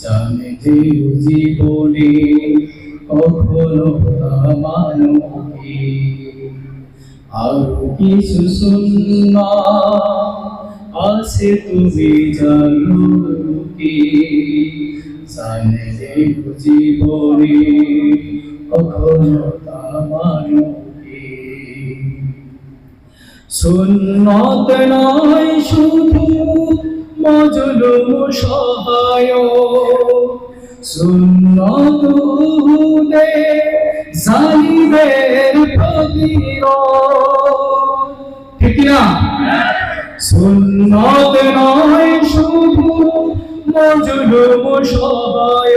জানে যে জীবনে কখনো মানো কি আরও কিছু শুননা আছে তুমি জানো কি জানে যে জীবনে কখনো মানো কি সুন্নত নয় শুধু মজলুম সহায় সুন্নত উহুদে জালিমের প্রতিরোধ। ঠিক না সুন্নত নয় শুধু মজলুম সহায়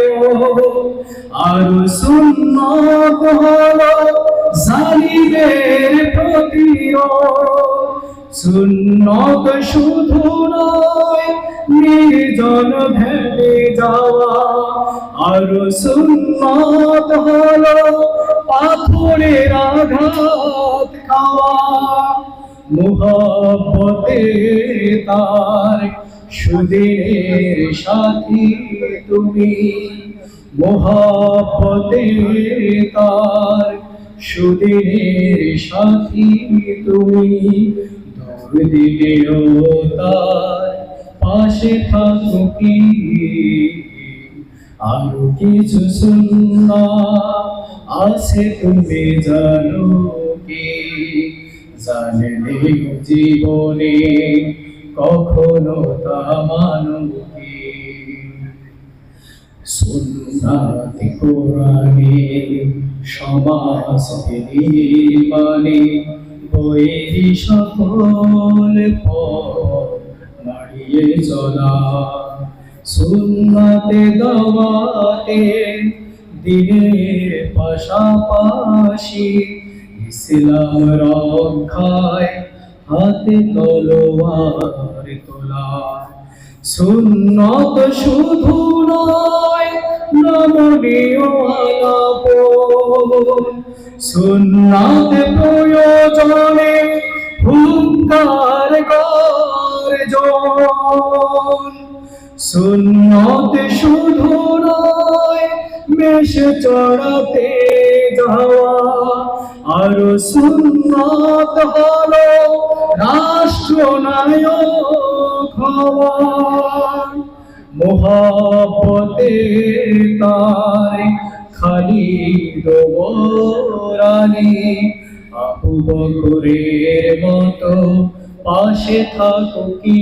আর সুন্নত হলো জালিমের প্রতিরোধ। সুন্নত শুধু নয়, নির্জন ভেবে যাওয়া। সুন্নত হলো পাথরের আঘাত খাওয়া। মোহব্বতে তার সুদের সাথী তুমি। মোহব্বতে তার সুদের সাথী তুমি। দিলেও তার পাশে থাকো কি? আরও কিছু শুননা আছে তুমি জানো কি? জানলে জীবনে কখনো তা মানো কি? সুন্নাতি কোরআনে সমাজ নির্মাণে বৈরি সকল মারিয়ে চলা। সুন্নাতে দাওয়াতে দিনের পাশাপাশি ইসলাম রক্ষায় হাতে তলোয়ার তোলা। সুন্নত শুধু নয়, নমনীয় আলাপন সুন্নত প্রয়োজনে হুঙ্কার গর্জন সুন্নত শুধু নয় মেষ চড়াতে যাওয়া। আর সুন্নত হলো রাষ্ট্রনায়ক হওয়া। মোহাবতে তার খালি রানী আবু বকরের মতো পাশে থাকো কি?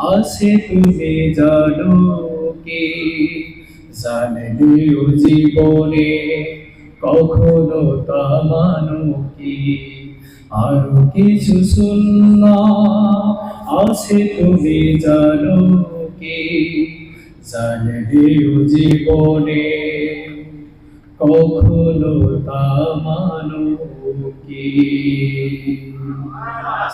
আছে তুমি জানো কি? জানলেও জীবনে কখনো তা মানো কি? আরও কিছু শুনলা আছে তুমি জানো কি? জানলেও জীবনে কখনো তা মানো কি?